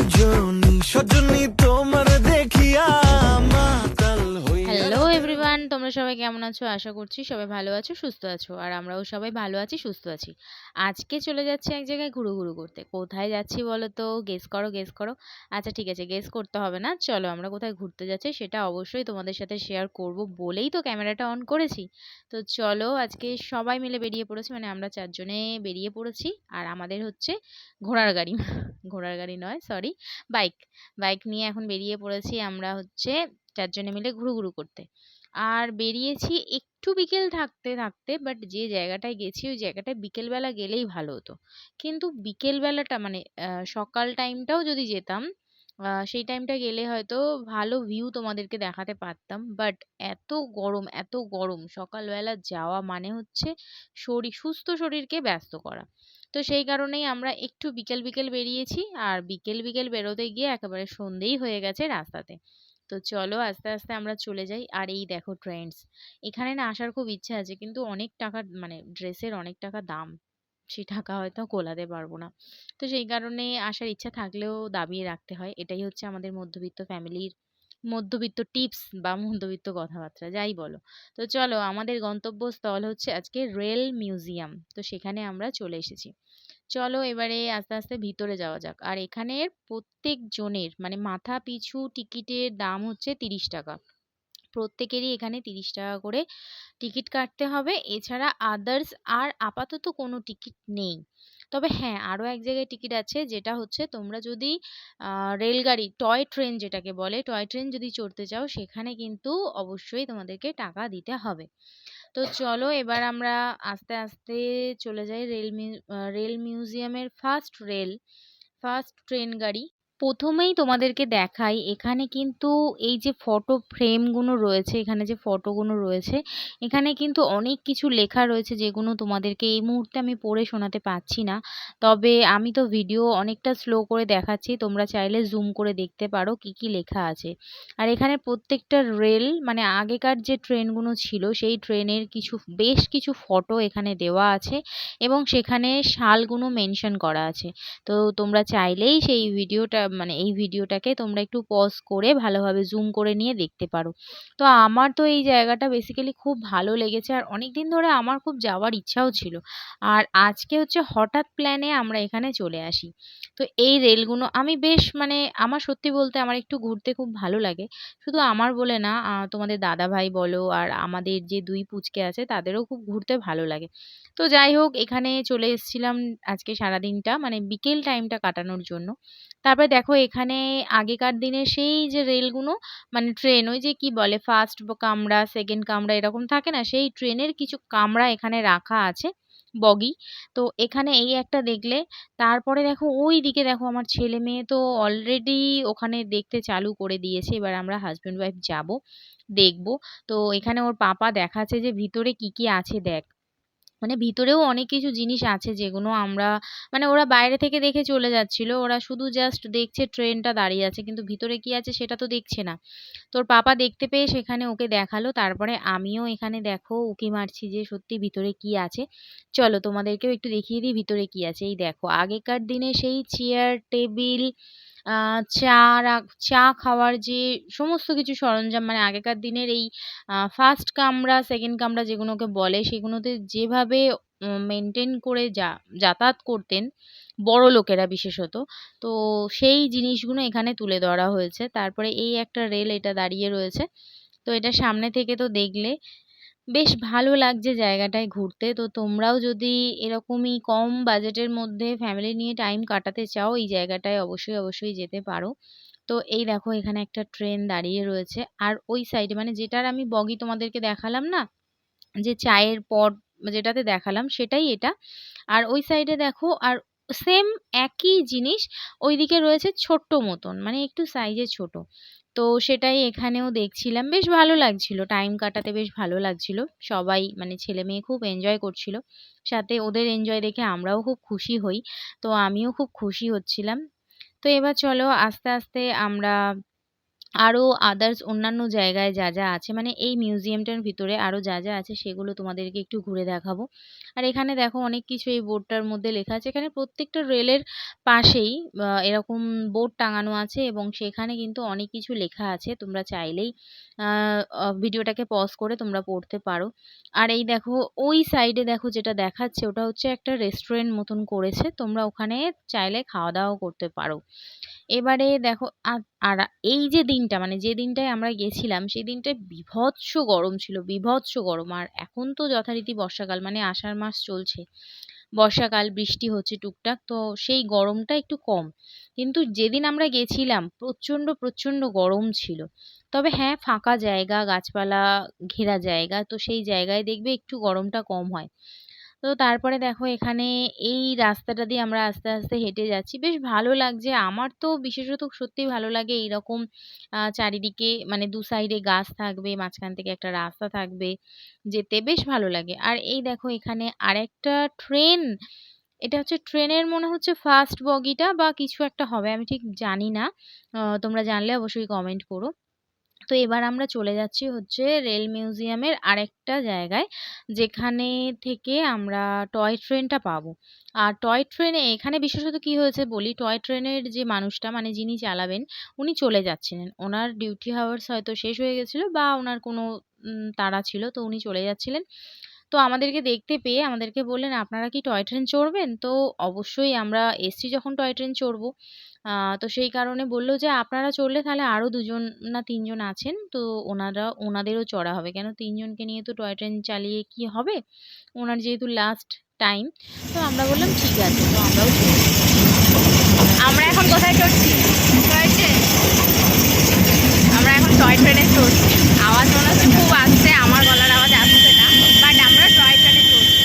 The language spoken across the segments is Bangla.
সজনী সজনী তোমরা সবাই কেমন আছো? আশা করছি সবাই ভালো আছো, সুস্থ আছো। আর আমরাও সবাই ভালো আছি, সুস্থ আছি। আজকে চলে যাচ্ছি এক জায়গায় ঘুরু ঘুরু করতে। কোথায় যাচ্ছি বলো তো গেস করো গেস করো। আচ্ছা ঠিক আছে গেস করতে হবে না। চলো, আমরা কোথায় ঘুরতে যাচ্ছি সেটা অবশ্যই তোমাদের সাথে শেয়ার করব। বলেই তো ক্যামেরাটা অন করেছি। তো চলো, আজকে সবাই মিলে বেরিয়ে পড়েছি। মানে আমরা চারজনে বেরিয়ে পড়েছি। আর আমাদের হচ্ছে ঘোড়ার গাড়ি। ঘোড়ার গাড়ি নয় সরি বাইক বাইক নিয়ে এখন বেরিয়ে পড়েছি আমরা হচ্ছে চারজনে মিলে ঘুরু ঘুরু করতে। আর বেরিয়েছি একটু বিকেল থাকতে থাকতে বাট যে জায়গাটায় গেছি, ওই জায়গাটায় বিকেলবেলা গেলেই ভালো হতো। কিন্তু বিকেলবেলাটা মানে সকাল টাইমটাও যদি যেতাম সেই টাইমটা গেলে হয়তো ভালো ভিউ তোমাদেরকে দেখাতে পারতাম। বাট এত গরম এত গরম, সকালবেলা যাওয়া মানে হচ্ছে শরীর, সুস্থ শরীরকে ব্যস্ত করা। তো সেই কারণেই আমরা একটু বিকেল বিকেল বেরিয়েছি, আর বিকেল বিকেল বেরোতে গিয়ে একেবারে সন্ধেই হয়ে গেছে রাস্তাতে। তো চলো আস্তে আস্তে আমরা চলে যাই। আর এই দেখো ট্রেন্ডস এখানে না আসার খুব ইচ্ছে আছে, কিন্তু অনেক টাকা মানে ড্রেসের অনেক টাকা দাম। সেই টাকা হয়তো কোলাতে পারব না। তো সেই কারণে আসার ইচ্ছা থাকলেও দাবিয়ে রাখতে হয়। এটাই হচ্ছে আমাদের মধ্যবিত্ত ফ্যামিলির মধ্যবিত্ত টিপস বা মধ্যবিত্ত কথাবার্তা, যাই বলো। তো চলো আমাদের গন্তব্যস্থল হচ্ছে আজকে রেল মিউজিয়াম। তো সেখানে আমরা চলে এসেছি। চলো এবারে আস্তে আস্তে ভিতরে যাওয়া যাক। আর এখানের প্রত্যেক জনের মানে মাথা পিছু টিকিটের দাম হচ্ছে তিরিশ টাকা। প্রত্যেকেরই এখানে তিরিশ টাকা করে টিকিট কাটতে হবে। এছাড়া আদার্স আর আপাতত কোনো টিকিট নেই। তবে হ্যাঁ আরও এক জায়গায় টিকিট আছে যেটা হচ্ছে তোমরা যদি রেলগাড়ি, টয় ট্রেন যেটাকে বলে, টয় ট্রেন যদি চড়তে চাও সেখানে কিন্তু অবশ্যই তোমাদেরকে টাকা দিতে হবে। তো চলো এবার আমরা আস্তে আস্তে চলে যাই রেল মিউ রেল মিউজিয়ামের ফার্স্ট রেল ফার্স্ট ট্রেন গাড়ি। প্রথমেই তোমাদেরকে দেখাই, এখানে কিন্তু এই যে ফটো ফ্রেমগুলো রয়েছে, এখানে যে ফটোগুলো রয়েছে, এখানে কিন্তু অনেক কিছু লেখা রয়েছে যেগুলো তোমাদেরকে এই মুহূর্তে আমি পড়ে শোনাতে পারছি না। তবে আমি তো ভিডিও অনেকটা স্লো করে দেখাচ্ছি, তোমরা চাইলে জুম করে দেখতে পারো কি কি লেখা আছে। আর এখানে প্রত্যেকটা রেল মানে আগেকার যে ট্রেনগুলো ছিল, সেই ট্রেনের কিছু, বেশ কিছু ফটো এখানে দেওয়া আছে এবং সেখানে সালগুলো মেনশন করা আছে। তো তোমরা চাইলেই সেই ভিডিওটা মানে এই ভিডিওটাকে তোমরা একটু পজ করে ভালোভাবে জুম করে নিয়ে দেখতে পারো। তো আমার তো এই জায়গাটা বেসিক্যালি খুব ভালো লেগেছে আর অনেক দিন ধরে আমার খুব যাওয়ার ইচ্ছাও ছিল। আর আজকে হচ্ছে হঠাৎ প্ল্যানে আমরা এখানে চলে আসি। তো এই রেলগুলো আমি বেশ মানে আমার সত্যি বলতে আমার একটু ঘুরতে খুব ভালো লাগে। শুধু আমার বলে না তোমাদের দাদা ভাই বলো আর আমাদের যে দুই পুচকে আছে তাদেরও খুব ঘুরতে ভালো লাগে। তো যাই হোক, এখানে চলে এসেছিলাম আজকে সারাদিনটা মানে বিকেল টাইমটা কাটানোর জন্য। তারপরে দেখো এখানে আগেকার দিনে সেই যে রেলগুলো মানে ট্রেন ওই যে কি বলে ফার্স্ট কামরা সেকেন্ড কামরা এরকম থাকে না, সেই ট্রেনের কিছু কামরা এখানে রাখা আছে। বগি। তো এখানে এই একটা দেখলে, তারপরে দেখো ওই দিকে দেখো আমার ছেলে মেয়ে তো অলরেডি ওখানে দেখতে চালু করে দিয়েছে, এবার আমরা হাজব্যান্ড ওয়াইফ যাব, দেখব। তো এখানে ওর পাপা দেখাচ্ছে যে ভিতরে কি কি আছে দেখ। মানে ভিতরেও অনেক কিছু জিনিস আছে যেগুলো আমরা মানে ওরা বাইরে থেকে দেখে চলে যাচ্ছিল। ওরা শুধু জাস্ট দেখছে ট্রেনটা দাঁড়িয়ে আছে, কিন্তু ভিতরে কি আছে সেটা তো দেখছে না। তোর পাপা দেখতে পেয়ে সেখানে ওকে দেখাল, তারপরে আমিও এখানে দেখো উকি মারছি যে সত্যি ভিতরে কি আছে। চলো তোমাদেরকেও একটু দেখিয়ে দিই ভিতরে কি আছে। এই দেখো, আগেকার দিনে সেই চেয়ার টেবিল চা রা- চা খাওয়ার যে সমস্ত কিছু সরঞ্জাম মানে আগেকার দিনের এই ফার্স্ট কামরা সেকেন্ড কামরা যেগুলোকে বলে সেগুলোতে যেভাবে মেনটেন করে যা, যাতায়াত করতেন, বড় লোকেরা বিশেষত, তো সেই জিনিসগুলো এখানে তুলে ধরা হয়েছে। তারপরে এই একটা রেল এটা দাঁড়িয়ে রয়েছে। তো এটা সামনে থেকে তো দেখলে বেশ ভালো লাগছে জায়গাটায় ঘুরতে। তো তোমরাও যদি এরকমই কম বাজেটের মধ্যে ফ্যামিলি নিয়ে টাইম কাটাতে চাও, এই জায়গাটায় অবশ্যই অবশ্যই যেতে পারো। তো এই দেখো এখানে একটা ট্রেন দাঁড়িয়ে রয়েছে। আর ওই সাইডে মানে যেটার আমি বগি তোমাদেরকে দেখালাম না? যে চায়ের পট যেটাতে দেখালাম সেটাই এটা। আর ওই সাইডে দেখো, আর সেম একই জিনিস, ওইদিকে রয়েছে ছোট্ট মতন মানে একটু সাইজে ছোট। তো সেটাই এখানেও দেখছিলাম। বেশ ভালো লাগছিল। টাইম কাটাতে বেশ ভালো লাগছিল। সবাই মানে ছেলে মেয়ে খুব এনজয় করছিল। সাথে ওদের এনজয় দেখে আমরাও খুব খুশি হই। তো আমিও খুব খুশি হচ্ছিলাম। তো এবার চলো আস্তে আস্তে আমরা আরও আদার্স অন্যান্য জায়গায় যা যা আছে মানে এই মিউজিয়ামটার ভিতরে আরও যা যা আছে সেগুলো তোমাদেরকে একটু ঘুরে দেখাবো। আর এখানে দেখো অনেক কিছু এই বোর্ডটার মধ্যে লেখা আছে। এখানে প্রত্যেকটা রেলের পাশেই এরকম বোর্ড টাঙানো আছে এবং সেখানে কিন্তু অনেক কিছু লেখা আছে। তোমরা চাইলেই ভিডিওটাকে পজ করে তোমরা পড়তে পারো। আর এই দেখো, ওই সাইডে দেখো যেটা দেখাচ্ছে, ওটা হচ্ছে একটা রেস্টুরেন্ট মতন করেছে। তোমরা ওখানে চাইলে খাওয়া দাওয়াও করতে পারো। এবারে দেখো, আর এই যে দিনটা মানে যে দিনটায় আমরা গেছিলাম, সেই দিনটায় বীভৎস গরম ছিল, বীভৎস গরম। আর এখন তো যথারীতি বর্ষাকাল মানে আষাঢ় মাস চলছে। বর্ষাকাল, বৃষ্টি হচ্ছে টুকটাক, তো সেই গরমটা একটু কম। কিন্তু যেদিন আমরা গেছিলাম, প্রচণ্ড প্রচণ্ড গরম ছিল। তবে হ্যাঁ ফাঁকা জায়গা, গাছপালা ঘেরা জায়গা, তো সেই জায়গায় দেখবে একটু গরমটা কম হয়। তো তারপরে দেখো এখানে এই রাস্তাটা দিয়ে আমরা আস্তে আস্তে হেঁটে যাচ্ছি। বেশ ভালো লাগছে। আমার তো বিশেষত সত্যিই ভালো লাগে এইরকম চারিদিকে মানে দু সাইডে গাছ থাকবে, মাঝখান থেকে একটা রাস্তা থাকবে, যেতে বেশ ভালো লাগে। আর এই দেখো এখানে আরেকটা ট্রেন, এটা হচ্ছে ট্রেনের মনে হচ্ছে ফার্স্ট বগিটা বা কিছু একটা হবে, আমি ঠিক জানি না। তোমরা জানলে অবশ্যই কমেন্ট করো। তো এবার আমরা চলে যাচ্ছি হচ্ছে রেল মিউজিয়ামের আরেকটা জায়গায়, যেখানে থেকে আমরা টয় ট্রেনটা পাবো। আর টয় ট্রেনে এখানে বিশেষত কি হয়েছে বলি, টয় ট্রেনের যে মানুষটা মানে যিনি চালাবেন, উনি চলে যাচ্ছিলেন। ওনার ডিউটি হাওয়ার্স হয়তো শেষ হয়ে গেছিল বা ওনার কোনো তাড়া ছিল, তো উনি চলে যাচ্ছিলেন। তো আমাদেরকে দেখতে পেয়ে আমাদেরকে বললেন, আপনারা কি টয় ট্রেন চড়বেন? তো অবশ্যই আমরা এসছি যখন টয় ট্রেন চড়বো। তো সেই কারণে বলল যে, আপনারা চললে তাহলে আরও দুজন না তিনজন আছেন, তো ওনারা, ওনাদেরও চড়া হবে। কেন তিনজনকে নিয়ে তো টয় ট্রেন চালিয়ে কি হবে? ওনার যেহেতু লাস্ট টাইম তো আমরা বললাম, ঠিক আছে। তো আমরাও আমরা এখন কোথায় চড়ছি? Toy train? আমরা এখন টয় ট্রেনে চড়ছি। আওয়াজ মনে হচ্ছে খুব আসছে, আমার গলার আওয়াজ আসছে না বাট আমরা টয় ট্রেনে চড়ছি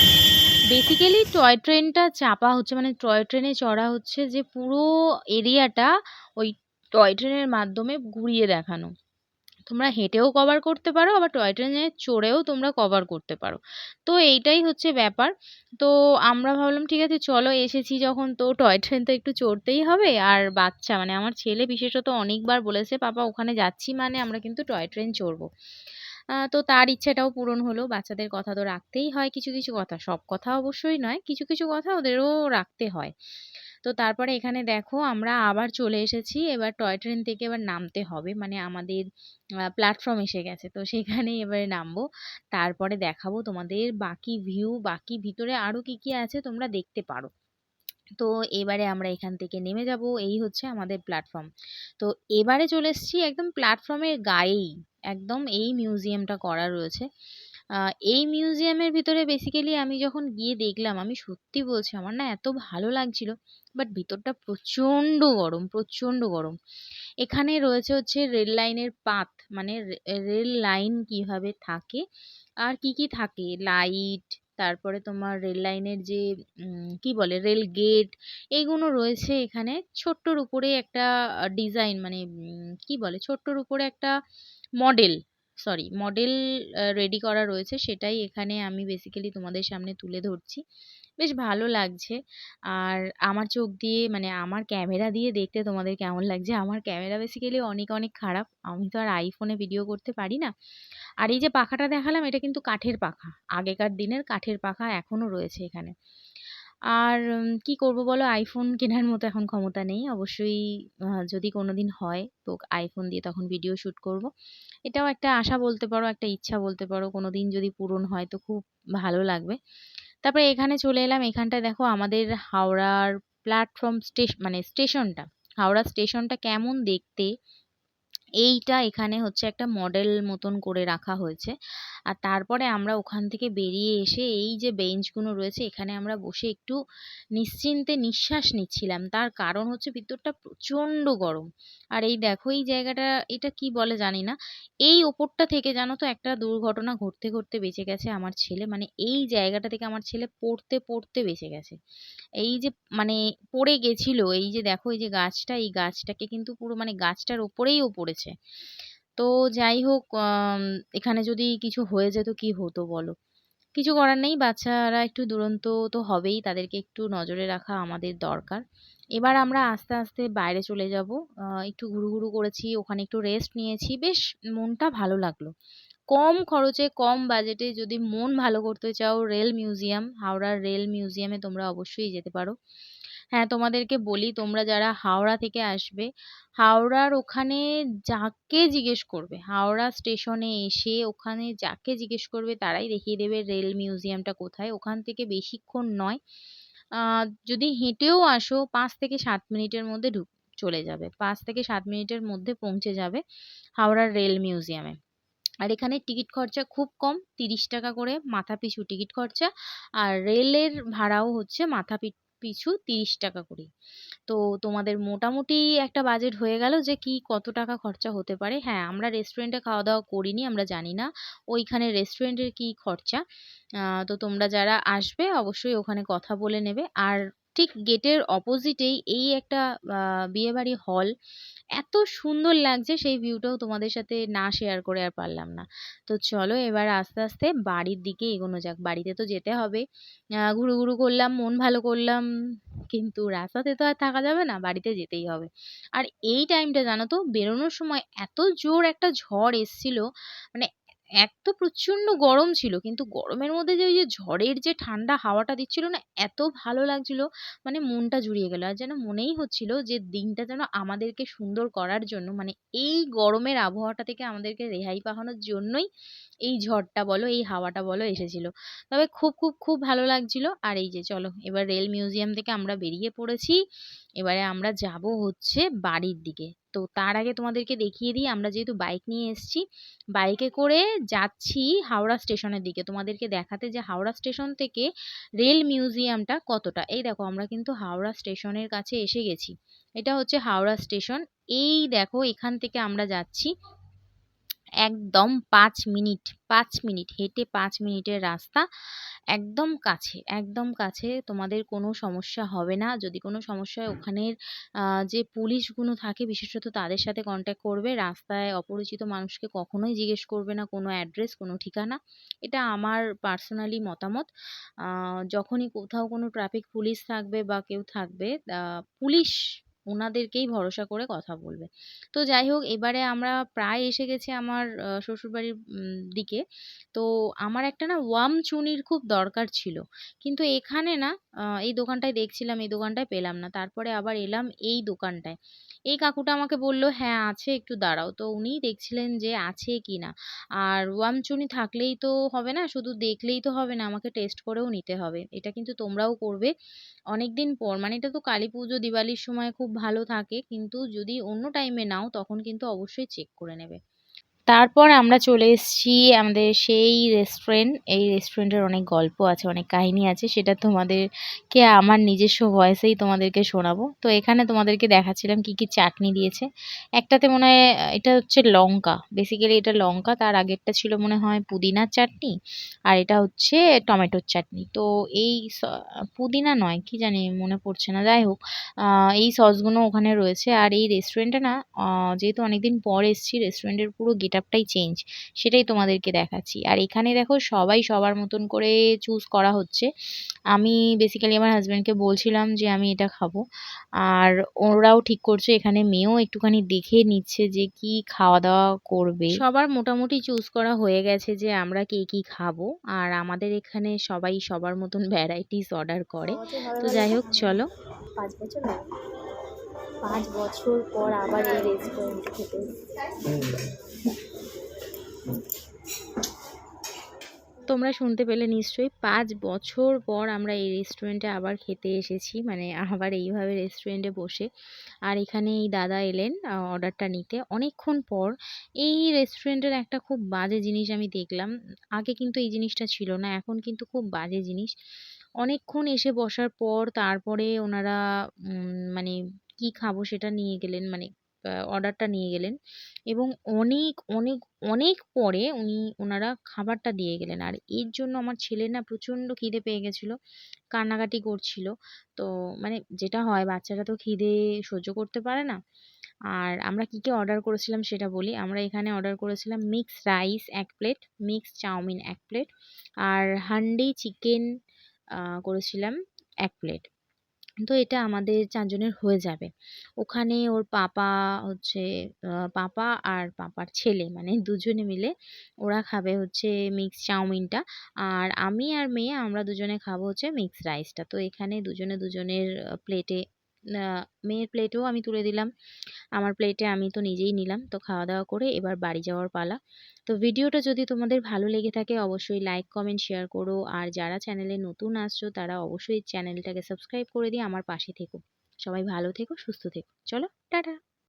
বেসিক্যালি টয় ট্রেনটা চাপা হচ্ছে মানে টয় ট্রেনে চড়া হচ্ছে যে পুরো এরিয়াটা ওই টয় ট্রেনের মাধ্যমে ঘুরিয়ে দেখানো। তোমরা হেঁটেও কভার করতে পারো, আবার টয় ট্রেনে চড়েও তোমরা কভার করতে পারো। তো এইটাই হচ্ছে ব্যাপার। তো আমরা ভাবলাম, ঠিক আছে, চলো এসেছি যখন, তো টয় ট্রেন তো একটু চড়তেই হবে। আর বাচ্চা মানে আমার ছেলে বিশেষত অনেকবার বলেছে, পাপা, ওখানে যাচ্ছি মানে আমরা কিন্তু টয় ট্রেন চড়বো। তো তার ইচ্ছেটাও পূরণ হলো। বাচ্চাদের কথা তো রাখতেই হয় কিছু কিছু কথা। সব কথা অবশ্যই নয়, কিছু কিছু কথা ওদেরও রাখতে হয়। তো তারপরে এখানে দেখো আমরা আবার চলে এসেছি। এবার টয় ট্রেন থেকে এবার নামতে হবে। মানে আমাদের প্ল্যাটফর্ম এসে গেছে। তো সেখানে এবারে নামবো। তারপরে দেখাবো তোমাদের বাকি ভিউ, বাকি ভিতরে আরও কি কি আছে তোমরা দেখতে পারো। তো এবারে আমরা এখান থেকে নেমে যাব, এই হচ্ছে আমাদের প্ল্যাটফর্ম তো এবারে চলে এসেছি একদম প্ল্যাটফর্মের গায়েই, একদম এই মিউজিয়ামটা করা রয়েছে। এই মিউজিয়ামের ভিতরে বেসিক্যালি আমি যখন গিয়ে দেখলাম, আমি সত্যি বলছি, আমার না এত ভালো লাগছিল বাট ভিতরটা প্রচণ্ড গরম প্রচণ্ড গরম। এখানে রয়েছে হচ্ছে রেল লাইনের পাত মানে রেল লাইন কীভাবে থাকে, আর কি কি থাকে? লাইট তারপরে তোমার রেল লাইনের যে কি বলে, রেল গেট, এইগুলো রয়েছে এখানে। ছোট্টর উপরে একটা ডিজাইন মানে কি বলে, ছোট্টর উপরে একটা মডেল, সরি, মডেল রেডি করা রয়েছে। সেটাই এখানে আমি বেসিক্যালি তোমাদের সামনে তুলে ধরছি। বেশ ভালো লাগছে। আর আমার চোখ দিয়ে মানে আমার ক্যামেরা দিয়ে দেখতে তোমাদের কেমন লাগছে? আমার ক্যামেরা বেসিক্যালি অনেক অনেক খারাপ। আমি তো আর আইফোনে ভিডিও করতে পারি না। আর এই যে পাখাটা দেখালাম, এটা কিন্তু কাঠের পাখা। আগেকার দিনের কাঠের পাখা এখনও রয়েছে এখানে। আর কি করব বলো? আইফোন কেনার মতো এখন ক্ষমতা নেই। অবশ্যই যদি কোনো দিন হয়, তো আইফোন দিয়ে তখন ভিডিও শুট করব। এটাও একটা আশা বলতে পারো, একটা ইচ্ছা বলতে পারো। কোনো দিন যদি পূরণ হয়, তো খুব ভালো লাগবে। তারপরে এখানে চলে এলাম এখানটা দেখো আমাদের হাওড়ার প্ল্যাটফর্ম স্টেশন মানে স্টেশনটা হাওড়া স্টেশনটা কেমন দেখতে? এইটা এখানে হচ্ছে একটা মডেল মতন করে রাখা হয়েছে। আর তারপরে আমরা ওখান থেকে বেরিয়ে এসে এই যে বেঞ্চগুলো রয়েছে, এখানে আমরা বসে একটু নিশ্চিন্তে নিঃশ্বাস নিচ্ছিলাম। তার কারণ হচ্ছে ভিতরটা প্রচণ্ড গরম। আর এই দেখো, এই জায়গাটা, এটা কি বলে জানি না। এই ওপরটা থেকে জানো তো একটা দুর্ঘটনা ঘটতে ঘটতে বেঁচে গেছে আমার ছেলে। মানে এই জায়গাটা থেকে আমার ছেলে পড়তে পড়তে বেঁচে গেছে। এই যে মানে পড়ে গেছিল। এই যে দেখো, এই যে গাছটা, এই গাছটাকে কিন্তু পুরো মানে গাছটার ওপরেই ও পড়েছে। তো যাই হোক এখানে যদি কিছু হয়ে যেত কি হতো বলো? কিছু করার নেই, বাচ্চারা একটু দুরন্ত তো হবেই, তাদেরকে একটু নজরে রাখা আমাদের দরকার। এবার আমরা আস্তে আস্তে বাইরে চলে যাব। একটু ঘুরু ঘুরু করেছি, ওখানে একটু রেস্ট নিয়েছি। বেশ, মনটা ভালো লাগল। কম খরচে, কম বাজেটে যদি মন ভালো করতে চাও রেল মিউজিয়াম হাওড়ার রেল মিউজিয়ামে তোমরা অবশ্যই যেতে পারো। হ্যাঁ তোমাদেরকে বলি তোমরা যারা হাওড়া থেকে আসবে, হাওড়ার ওখানে যাকে জিজ্ঞেস করবে, হাওড়া স্টেশনে এসে ওখানে যাকে জিজ্ঞেস করবে তারাই দেখিয়ে দেবে রেল মিউজিয়ামটা কোথায়। ওখান থেকে বেশিক্ষণ নয় যদি হেঁটেও আসো পাঁচ থেকে সাত মিনিটের মধ্যে ঢুক, চলে যাবে। পাঁচ থেকে সাত মিনিটের মধ্যে পৌঁছে যাবে হাওড়ার রেল মিউজিয়ামে আর এখানে টিকিট খরচা খুব কম, তিরিশ টাকা করে মাথা পিছু টিকিট খরচা। আর রেলের ভাড়াও হচ্ছে মাথা পিছু তিরিশ টাকা করে। তো তোমাদের মোটামুটি একটা বাজেট হয়ে গেল যে কি কত টাকা খরচা হতে পারে। হ্যাঁ আমরা রেস্টুরেন্টে খাওয়া দাওয়া করিনি, আমরা জানি না ওইখানে রেস্টুরেন্টের কি খরচা। তো তোমরা যারা আসবে অবশ্যই ওখানে কথা বলে নেবে। আর ঠিক গেটের অপোজিটেই এই একটা বিয়েবাড়ি হল। এত সুন্দর লাগছে সেই ভিউটাও তোমাদের সাথে না শেয়ার করে আর পারলাম না। তো চলো এবার আস্তে আস্তে বাড়ির দিকে এগোনো যাক। বাড়িতে তো যেতে হবে। ঘুরু ঘুরু করলাম, মন ভালো করলাম। কিন্তু রাস্তাতে তো আর থাকা যাবে না, বাড়িতে যেতেই হবে। আর এই টাইমটা জানো তো, বেরোনোর সময় এত জোর একটা ঝড় এসছিল মানে এক তো প্রচণ্ড গরম ছিল, কিন্তু গরমের মধ্যে যে ওই যে ঝড়ের যে ঠান্ডা হাওয়াটা দিচ্ছিল না, এত ভালো লাগছিল মানে মনটা জুড়িয়ে গেল। আর যেন মনেই হচ্ছিল যে দিনটা যেন আমাদেরকে সুন্দর করার জন্য মানে এই গরমের আবহাওয়াটা থেকে আমাদেরকে রেহাই পাওয়ানোর জন্যই এই ঝড়টা বলো, এই হাওয়াটা বলো এসেছিল। তবে খুব খুব খুব ভালো লাগছিল। আর এই যে চলো, এবার রেল মিউজিয়াম থেকে আমরা বেরিয়ে পড়েছি। এবারে আমরা যাব হচ্ছে বাড়ির দিকে। তো তার আগে তোমাদেরকে দেখিয়ে দিই, আমরা যেহেতু বাইক নিয়ে এসেছি বাইকে করে যাচ্ছি হাওড়া স্টেশনের দিকে। তোমাদেরকে দেখাতে যে হাওড়া স্টেশন থেকে রেল মিউজিয়ামটা কতটা? এই দেখো, আমরা কিন্তু হাওড়া স্টেশনের কাছে এসে গেছি। এটা হচ্ছে হাওড়া স্টেশন এই দেখো, এখান থেকে আমরা যাচ্ছি একদম পাঁচ মিনিট পাঁচ মিনিট, হেঁটে পাঁচ মিনিটের রাস্তা একদম কাছে একদম কাছে তোমাদের কোনো সমস্যা হবে না। যদি কোনো সমস্যা হয় ওখানের যে পুলিশগুলো থাকে বিশেষত তাদের সাথে কন্ট্যাক্ট করবে। রাস্তায় অপরিচিত মানুষকে কখনোই জিজ্ঞেস করবে না কোনো অ্যাড্রেস কোনো ঠিকানা। এটা আমার পার্সোনালি মতামত। যখনই কোথাও কোনো ট্রাফিক পুলিশ থাকবে বা কেউ থাকবে পুলিশ ওনাদেরকেই ভরসা করে কথা বলবে। তো যাই হোক, এবারে আমরা প্রায় এসে গেছি আমার শ্বশুরবাড়ির দিকে। তো আমার একটা না ওয়াম চুনির খুব দরকার ছিল। কিন্তু এখানে না এই দোকানটায় দেখছিলাম, এই দোকানটায় পেলাম না। তারপরে আবার এলাম এই দোকানটায়। এই কাকুটা আমাকে বলল হ্যাঁ আছে, একটু দাঁড়াও। তো উনিই দেখছিলেন যে আছে কি না। আর ওয়াম চুনি থাকলেই তো হবে না, শুধু দেখলেই তো হবে না, আমাকে টেস্ট করেও নিতে হবে। এটা কিন্তু তোমরাও করবে। অনেকদিন পর মানে এটা তো কালী পুজো, দিওয়ালির সময় খুব ভালো থাকে। কিন্তু যদি অন্য টাইমে নাও তখন কিন্তু অবশ্যই চেক করে নেবে। তারপর আমরা চলে এসেছি আমাদের সেই রেস্টুরেন্ট এই রেস্টুরেন্টের অনেক গল্প আছে, অনেক কাহিনী আছে, সেটা তোমাদেরকে আমার নিজস্ব ভয়েসেই তোমাদেরকে শোনাবো। তো এখানে তোমাদেরকে দেখাচ্ছিলাম কি কি চাটনি দিয়েছে। একটাতে মনে হয়, এটা হচ্ছে লঙ্কা বেসিক্যালি এটা লঙ্কা, তার আগেরটা ছিল মনে হয় পুদিনার চাটনি, আর এটা হচ্ছে টমেটোর চাটনি। তো এই পুদিনা নয়, কি জানি মনে পড়ছে না, যাই হোক এই সসগুলো ওখানে রয়েছে। আর এই রেস্টুরেন্টে না যেহেতু অনেকদিন পর এসেছি রেস্টুরেন্টের পুরো গেট আপটাই চেঞ্জ সেটাই তোমাদেরকে দেখাচ্ছি। আর এখানে দেখো সবাই সবার মতন করে চুজ করা হচ্ছে। আমি বেসিক্যালি আমার হাজব্যান্ডকে বলছিলাম যে আমি এটা খাব। আর ওরাও ঠিক করছে এখানে মেয়েও একটুখানি দেখে নিচ্ছে যে কি খাওয়া দাওয়া করবে। সবার মোটামুটি চুজ করা হয়ে গেছে যে আমরা কে কি খাব। আর আমাদের এখানে সবাই সবার মতন ভ্যারাইটিস অর্ডার করে। তো যাই হোক চলো। পাঁচ বছর হলো পাঁচ বছর পর আবার এই রেস্টুরেন্টে খেতে তোমরা শুনতে পেলে নিশ্চয়ই, পাঁচ বছর পর আমরা এই রেস্টুরেন্টে আবার খেতে এসেছি মানে আবার এইভাবে রেস্টুরেন্টে বসে। আর এখানে এই দাদা এলেন অর্ডারটা নিতে। অনেকক্ষণ পর এই রেস্টুরেন্টের একটা খুব বাজে জিনিস আমি দেখলাম। আগে কিন্তু এই জিনিসটা ছিল না, এখন কিন্তু খুব বাজে জিনিস। অনেকক্ষণ এসে বসার পর তারপরে ওনারা মানে কি খাব সেটা নিয়ে গেলেন মানে অর্ডারটা নিয়ে গেলেন এবং অনেক অনেক অনেক পরে উনি ওনারা খাবারটা দিয়ে গেলেন। আর এর জন্য আমার ছেলের না প্রচণ্ড খিদে পেয়ে গেছিল, কান্নাকাটি করছিল। তো মানে যেটা হয়, বাচ্চারা তো খিদে সহ্য করতে পারে না। আর আমরা কী কী অর্ডার করেছিলাম সেটা বলি। আমরা এখানে অর্ডার করেছিলাম মিক্স রাইস এক প্লেট মিক্স চাউমিন এক প্লেট আর হান্ডি চিকেন করেছিলাম এক প্লেট তো এটা আমাদের চারজনের হয়ে যাবে। ওখানে ওর পাপা হচ্ছে পাপা আর পাপার ছেলে মানে দুজনে মিলে ওরা খাবে হচ্ছে মিক্স চাউমিনটা। আর আমি আর মেয়ে, আমরা দুজনে খাব হচ্ছে মিক্স রাইসটা তো এখানে দুজনে দুজনের প্লেটে মেয়ের প্লেটেও আমি তুলে দিলাম। আমার প্লেটে আমি তো নিজেই নিলাম। তো খাওয়া দাওয়া করে এবার বাড়ি যাওয়ার পালা। তো ভিডিওটা যদি তোমাদের ভালো লেগে থাকে, অবশ্যই লাইক কমেন্ট শেয়ার করো। আর যারা চ্যানেলে নতুন আসছো, তারা অবশ্যই চ্যানেলটাকে সাবস্ক্রাইব করে দিয়ে আমার পাশে থেকো। সবাই ভালো থেকো, সুস্থ থেকো। চলো, টাটা!